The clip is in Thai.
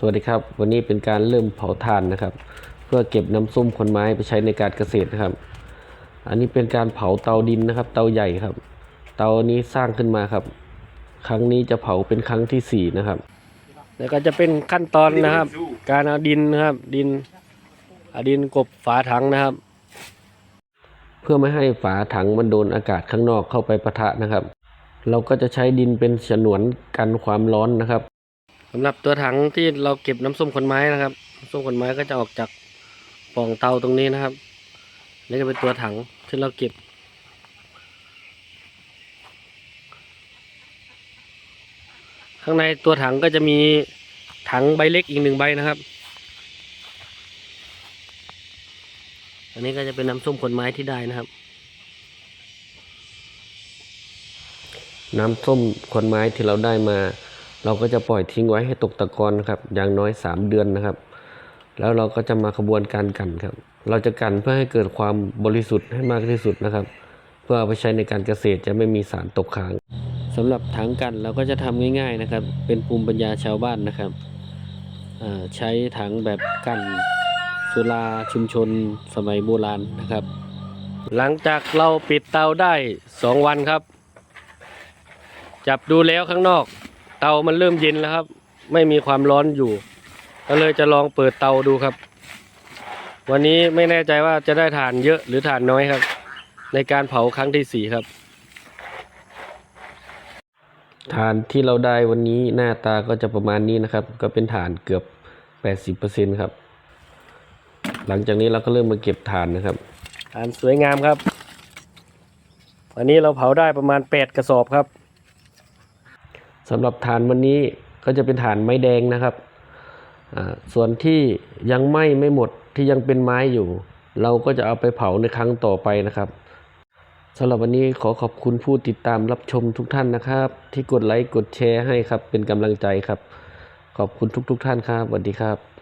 สวัสดีครับ วันนี้เป็นการเริ่มเผาถ่านนะครับ เพื่อเก็บน้ำส้มขนไม้ไปใช้ในการเกษตรนะครับ อันนี้เป็นการเผาเตาดินนะครับ เตาใหญ่ครับ เตานี้สร้างขึ้นมาครับ ครั้งนี้จะเผาเป็นครั้งที่สี่นะครับ แล้วก็จะเป็นขั้นตอนนะครับ การเอาดินนะครับ ดินเอาดินกบฝาถังนะครับ เพื่อไม่ให้ฝาถังมันโดนอากาศข้างนอกเข้าไปปะทะนะครับ เราก็จะใช้ดินเป็นฉนวนกันความร้อนนะครับ สำหรับตัวถังที่เราเก็บน้ำส้มขนไม้นะครับน้ำส้มขนไม้ก็จะออกจากปล่องเตาตรงนี้นะครับนี่ก็เป็นตัวถังที่เราเก็บ ข้างในตัวถังก็จะมีถังใบเล็กอีกหนึ่งใบนะครับ อันนี้ก็จะเป็นน้ำส้มขนไม้ที่ได้นะครับ น้ำส้มขนไม้ที่เราได้มา เราก็จะปล่อยทิ้งไว้ให้ตกตะกอนนะครับอย่างน้อยสามเดือนนะครับ แล้วเราก็จะมาขบวนการกันครับ เราจะกันเพื่อให้เกิดความบริสุทธิ์ให้มากที่สุดนะครับ เพื่อเอาไปใช้ในการเกษตรจะไม่มีสารตกค้างสำหรับถังกันเราก็จะทำง่าย ๆนะครับ เป็นภูมิปัญญาชาวบ้านนะครับใช้ถังแบบกันสุราชุมชนสมัยโบราณนะครับ หลังจากเราปิดเตาได้สองวันครับ จับดูแล้วข้างนอก เตามันเริ่มเย็นแล้วครับ ไม่มีความร้อนอยู่ ก็เลยจะลองเปิดเตาดูครับ วันนี้ไม่แน่ใจว่าจะได้ถ่านเยอะหรือถ่านน้อยครับ ในการเผาครั้งที่สี่ครับถ่านที่เราได้วันนี้หน้าตาก็จะประมาณนี้นะครับ ก็เป็นถ่านเกือบ 80%ครับ หลังจากนี้เราก็เริ่มมาเก็บถ่านนะครับถ่านสวยงามครับ วันนี้เราเผาได้ประมาณ 8 กระสอบครับ สำหรับฐานวันนี้ก็จะเป็นฐานไม้แดงนะครับ ส่วนที่ยังไหม้ไม่หมดที่ยังเป็นไม้อยู่ เราก็จะเอาไปเผาในครั้งต่อไปนะครับสำหรับวันนี้ขอขอบคุณผู้ติดตามรับชมทุกท่านนะครับ ที่กดไลค์กดแชร์ให้ครับเป็นกำลังใจครับ ขอบคุณทุกๆทท่านครับสวัสดีครับ